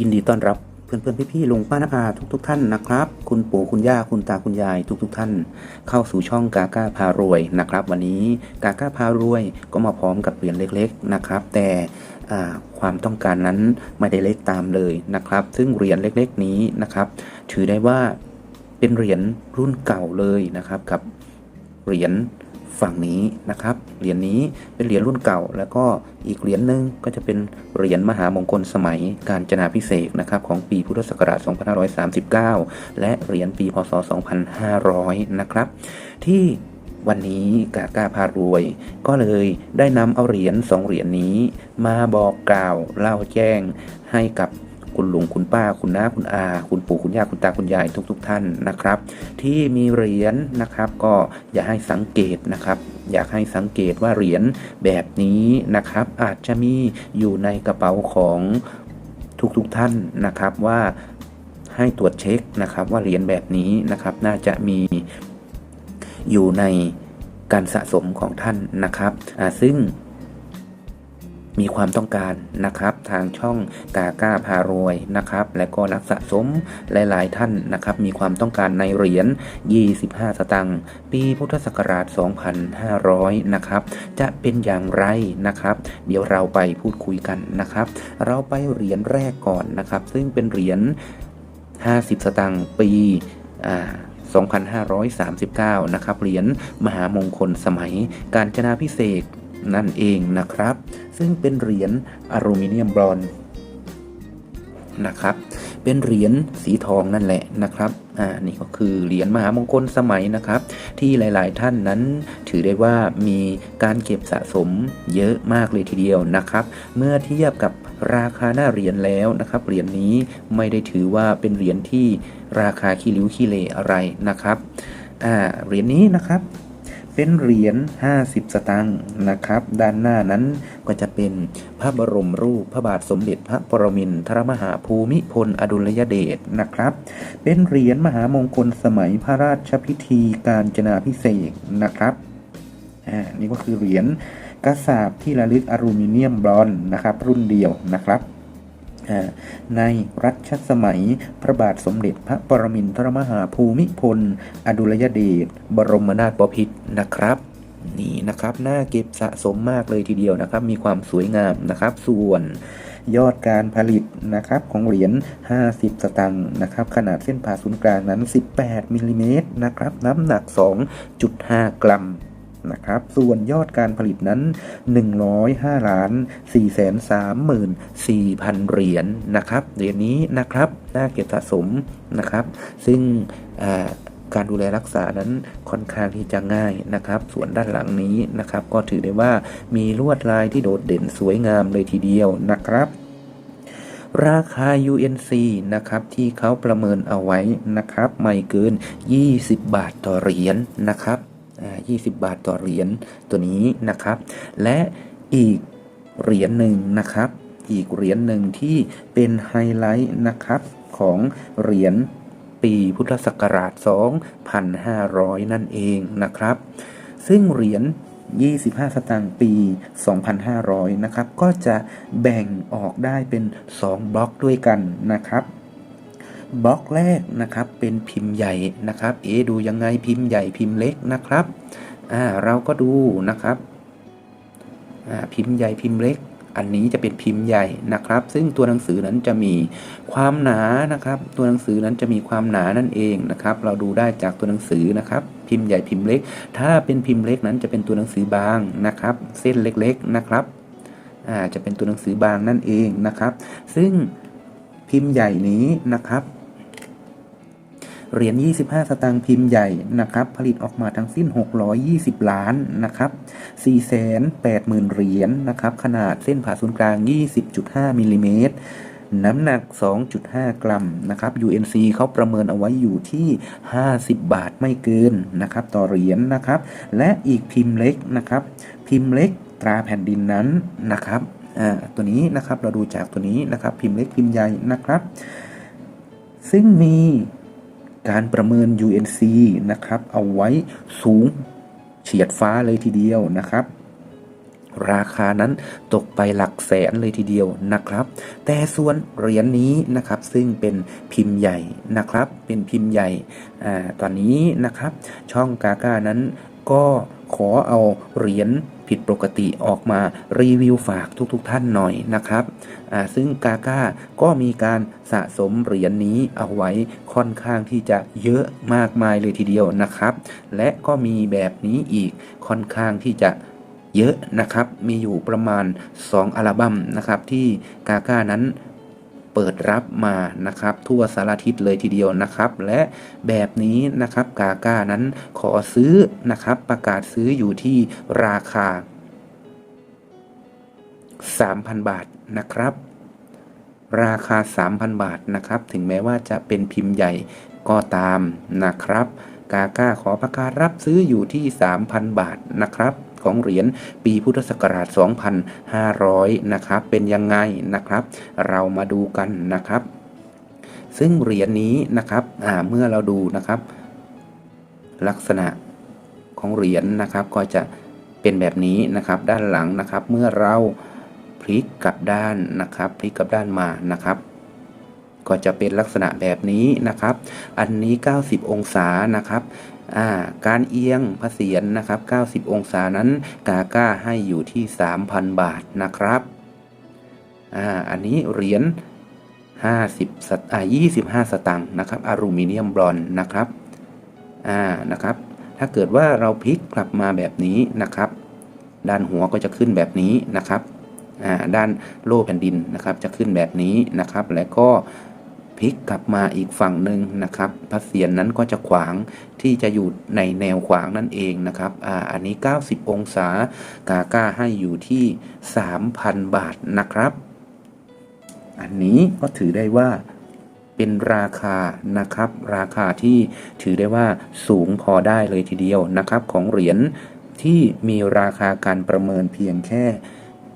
ยินดีต้อนรับเพื่อนๆพี่ๆลุงป้าน้าอาทุกๆทท่านนะครับ คุณปู่คุณย่าคุณตาคุณยายทุกๆทท่าน เข้าสู่ช่องกาก้าพารวยนะครับ วันนี้กาก้าพารวยก็มาพร้อมกับเหรียญเล็กๆนะครับ แต่ความต้องการนั้นไม่ได้เล็กตามเลยนะครับ ซึ่งเหรียญเล็กๆนี้นะครับ ถือได้ว่าเป็นเหรียญรุ่นเก่าเลยนะครับกับเหรียญ ฝั่งนี้นะครับ เหรียญนี้เป็นเหรียญรุ่นเก่า แล้วก็อีกเหรียญหนึ่งก็จะเป็นเหรียญมหามงคลสมัยการจนาพิเศษนะครับของปีพุทธศักราช 2539 และเหรียญปีพศ 2500 นะครับ ที่วันนี้กากาพารวย ก็เลยได้นำเอาเหรียญสองเหรียญนี้ มาบอกกล่าวเล่าแจ้งให้กับ คุณลุงคุณป้า คุณน้าคุณอา คุณปู่คุณย่าคุณตาคุณยายทุกๆทท่านนะครับ ที่มีเหรียญนะครับก็อย่าให้สังเกตนะครับ อยากให้สังเกตว่าเหรียญแบบนี้นะครับ อาจจะมีอยู่ในกระเป๋าของทุกๆทท่านนะครับว่าให้ตรวจเช็คนะครับ ว่าเหรียญแบบนี้นะครับ น่าจะมีอยู่ในการสะสมของท่านนะครับอ่าซึ่ง มีความต้องการนะครับทางช่องกาก้าพารวยนะครับและก็นักสะสมหลาย ๆ ท่านนะครับมีความต้องการในเหรียญ 25 สตังค์ปีพุทธศักราช 2500 นะครับจะเป็นอย่างไรนะครับ เดี๋ยวเราไปพูดคุยกันนะครับ เราไปเหรียญแรกก่อนนะครับ ซึ่งเป็นเหรียญ 50 สตังค์ปีอ่า2539 นะครับเหรียญมหามงคลสมัยการจนาพิเศษ นั่นเองนะครับ ซึ่งเป็นเหรียญอลูมิเนียมบรอนซ์นะครับ เป็นเหรียญสีทองนั่นแหละนะครับ อ่า นี่ก็คือเหรียญมหามงคลสมัยนะครับ ที่หลาย ๆ ท่านนั้นถือได้ว่ามีการเก็บสะสมเยอะมากเลยทีเดียวนะครับ เมื่อเทียบกับราคาหน้าเหรียญแล้วนะครับ เหรียญนี้ไม่ได้ถือว่าเป็นเหรียญที่ราคาขี้ริ้วขี้เลอะไรนะครับ อ่า เหรียญนี้นะครับ เป็นเหรียญ 50 สตางค์นะครับ ด้านหน้านั้นก็จะเป็นพระบรมรูปพระบาทสมเด็จพระปรมินทรมหาภูมิพลอดุลยเดชนะครับ เป็นเหรียญมหามงคลสมัยพระราชพิธีการจนาพิเศษนะครับอ่านี่ก็คือเหรียญกระสาบที่ระลึกอลูมิเนียมบรอนนะครับ รุ่นเดียวนะครับ ในรัชสมัย พระบาทสมเด็จพระปรมินทรมหาภูมิพล อดุลยเดชบรมนาถบพิตรนะครับนี่นะครับน่าเก็บสะสมมากเลยทีเดียวนะครับ มีความสวยงามนะครับ ส่วนยอดการผลิตนะครับของเหรียญ 50 สตางค์นะครับ ขนาดเส้นผ่าศูนย์กลางนั้น 18มิลลิเมตรนะครับ น้ำหนัก 2.5 กรัม นะครับ ส่วนยอดการผลิตนั้น 105ล้าน4แสน34พันเหรียญนะครับ เหรียญนี้นะครับน่าเก็บสะสมนะครับ ซึ่งการดูแลรักษานั้นค่อนข้างที่จะง่ายนะครับ ส่วนด้านหลังนี้นะครับ ก็ถือได้ว่ามีลวดลายที่โดดเด่นสวยงามเลยทีเดียวนะครับราคา UNC นะครับที่เขาประเมินเอาไว้นะครับ ไม่เกิน 20 บาทต่อเหรียญนะครับ 20 บาทต่อเหรียญตัวนี้นะครับ และอีกเหรียญหนึ่งนะครับ อีกเหรียญหนึ่งที่เป็นไฮไลท์นะครับของเหรียญปีพุทธศักราช 2500 นั่นเองนะครับ ซึ่งเหรียญ 25 สตางค์ปี 2500 นะครับ ก็จะแบ่งออกได้เป็น 2 บล็อกด้วยกันนะครับ บล็อกแรกนะครับเป็นพิมพ์ใหญ่นะครับ เอดูยังไงพิมพ์ใหญ่พิมพ์เล็กนะครับอ่าเราก็ดูนะครับอ่าพิมพ์ใหญ่พิมพ์เล็ก อันนี้จะเป็นพิมพ์ใหญ่นะครับ ซึ่งตัวหนังสือนั้นจะมีความหนานะครับ ตัวหนังสือนั้นจะมีความหนานั่นเองนะครับ เราดูได้จากตัวหนังสือนะครับ พิมพ์ใหญ่พิมพ์เล็ก ถ้าเป็นพิมพ์เล็กนั้นจะเป็นตัวหนังสือบางนะครับ เส้นเล็กๆนะครับอ่าจะเป็นตัวหนังสือบางนั่นเองนะครับ ซึ่งพิมพ์ใหญ่นี้นะครับ เหรียญ 25 สตางค์พิมพ์ใหญ่นะครับ ผลิตออกมาทั้งสิ้น 620 ล้านนะครับ480,000 เหรียญนะครับ ขนาดเส้นผ่าศูนย์กลาง 20.5มิลลิเมตรน้ำหนัก 2.5 กรัม นะครับ UNC เขาประเมินเอาไว้อยู่ที่ 50 บาทไม่เกิน นะครับ ต่อเหรียญนะครับ และอีกพิมพ์เล็ก นะครับ พิมพ์เล็กตราแผ่นดินนั้น นะครับ อ่า ตัวนี้นะครับ เราดูจากตัวนี้นะครับ พิมพ์เล็กพิมพ์ใหญ่นะครับ ซึ่งมี การประเมิน UNC นะครับเอาไว้สูงเฉียดฟ้าเลยทีเดียวนะครับ ราคานั้นตกไปหลักแสนเลยทีเดียวนะครับ แต่ส่วนเหรียญนี้นะครับซึ่งเป็นพิมพ์ใหญ่นะครับ เป็นพิมพ์ใหญ่อตอนนี้นะครับ ช่องกาก้านั้นก็ขอเอาเหรียญ ผิดปกติออกมารีวิวฝากทุกๆทท่านหน่อยนะครับอ่าซึ่งกาก้าก็มีการสะสมเหรียญนี้เอาไว้ค่อนข้างที่จะเยอะมากมายเลยทีเดียวนะครับ และก็มีแบบนี้อีกค่อนข้างที่จะเยอะนะครับ มีอยู่ประมาณ 2 อัลบั้มนะครับที่กาก้านั้น เปิดรับมานะครับ ทั่วสารทิศเลยทีเดียวนะครับ และแบบนี้นะครับกาก้านั้นขอซื้อนะครับ ประกาศซื้ออยู่ที่ราคา 3,000 บาทนะครับ ราคา 3,000 บาทนะครับ ถึงแม้ว่าจะเป็นพิมพ์ใหญ่ก็ตามนะครับ กาก้าขอประกาศรับซื้ออยู่ที่ 3,000 บาทนะครับ ของเหรียญปีพุทธศักราช 2,500 นะครับ เป็นยังไงนะครับ เรามาดูกันนะครับ ซึ่งเหรียญนี้นะครับเมื่อเราดูนะครับ ลักษณะของเหรียญนะครับก็จะเป็นแบบนี้นะครับด้านหลังนะครับ เมื่อเราพลิกกลับด้านนะครับพลิกกลับด้านมานะครับก็จะเป็นลักษณะแบบนี้นะครับ อันนี้ 90 องศานะครับ การเอียงพระเศียรนะครับ 90 องศานั้นกาก้าให้อยู่ที่ 3,000 บาทนะครับออันนี้เหรียญ50สตอ่า25 สตังค์นะครับอลูมิเนียมบรอนนะครับอ่านะครับ ถ้าเกิดว่าเราพลิกกลับมาแบบนี้นะครับ ด้านหัวก็จะขึ้นแบบนี้นะครับอ่าด้านโล่แผ่นดินนะครับจะขึ้นแบบนี้นะครับ และก็ พลิกกลับมาอีกฝั่งหนึ่งนะครับพระเศียรนั้นก็จะขวางที่จะอยู่ในแนวขวางนั่นเองนะครับอ่าอันนี้ 90 องศากาก้าให้อยู่ที่ 3,000 บาทนะครับ อันนี้ก็ถือได้ว่าเป็นราคานะครับ ราคาที่ถือได้ว่าสูงพอได้เลยทีเดียวนะครับ ของเหรียญที่มีราคาการประเมินเพียงแค่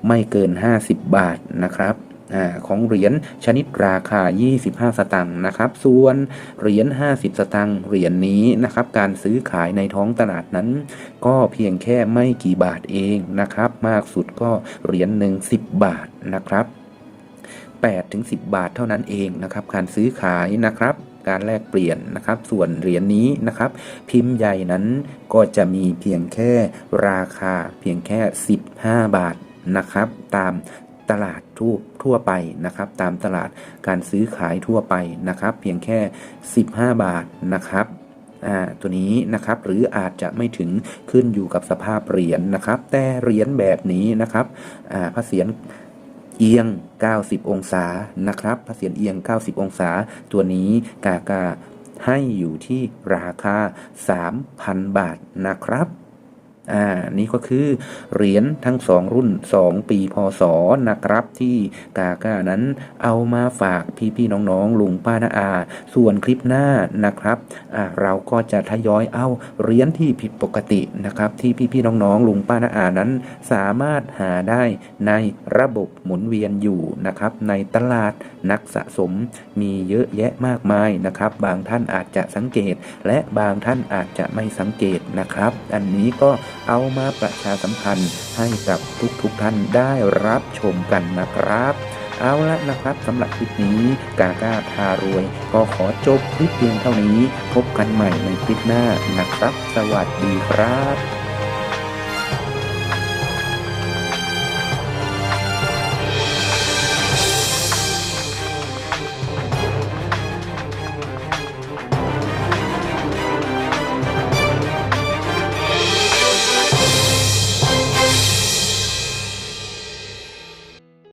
ไม่เกิน 50 บาทนะครับ ของเหรียญชนิดราคา 25 สตังค์นะครับ ส่วนเหรียญ 50 สตังค์เหรียญนี้นะครับ การซื้อขายในท้องตลาดนั้น ก็เพียงแค่ไม่กี่บาทเองนะครับ มากสุดก็เหรียญหนึ่ง10 บาทนะครับ8ถึง10 บาทเท่านั้นเองนะครับ การซื้อขายนะครับการแลกเปลี่ยนนะครับ ส่วนเหรียญนี้นะครับ พิมพ์ใหญ่นั้นก็จะมีเพียงแค่ราคาเพียงแค่ 15 บาทนะครับ ตาม ตลาดทั่วทั่วไปนะครับ ตามตลาดการซื้อขายทั่วไปนะครับ เพียงแค่ 15 บาทนะครับตัวนี้นะครับหรืออาจจะไม่ถึงขึ้นอยู่กับสภาพเหรียญนะครับ แต่เหรียญแบบนี้นะครับอ่าพระเศียรเอียง 90 องศานะครับพระเศียรเอียง 90 องศา ตัวนี้กากาให้อยู่ที่ราคา 3,000 บาทนะครับ อ่านี่ก็คือเหรียญทั้ง2รุ่น 2 ปีพศนะครับ ที่กาก้านั้นเอามาฝากพี่ๆน้องๆลุงป้านาอา ส่วนคลิปหน้านะครับอ่าเราก็จะทยอยเอาเหรียญที่ผิดปกตินะครับ ที่พี่ๆน้องๆลุงป้านาอานั้น สามารถหาได้ในระบบหมุนเวียนอยู่นะครับ ในตลาดนักสะสมมีเยอะแยะมากมายนะครับ บางท่านอาจจะสังเกต และบางท่านอาจจะไม่สังเกตนะครับ อันนี้ก็ เอามาประชาสัมพันธ์ให้กับทุกๆทท่านได้รับชมกันนะครับเอาละนะครับสำหรับคลิปนี้กาก้าพารวย ก็ขอจบคลิปเพียงเท่านี้ พบกันใหม่ในคลิปหน้านะครับ สวัสดีครับ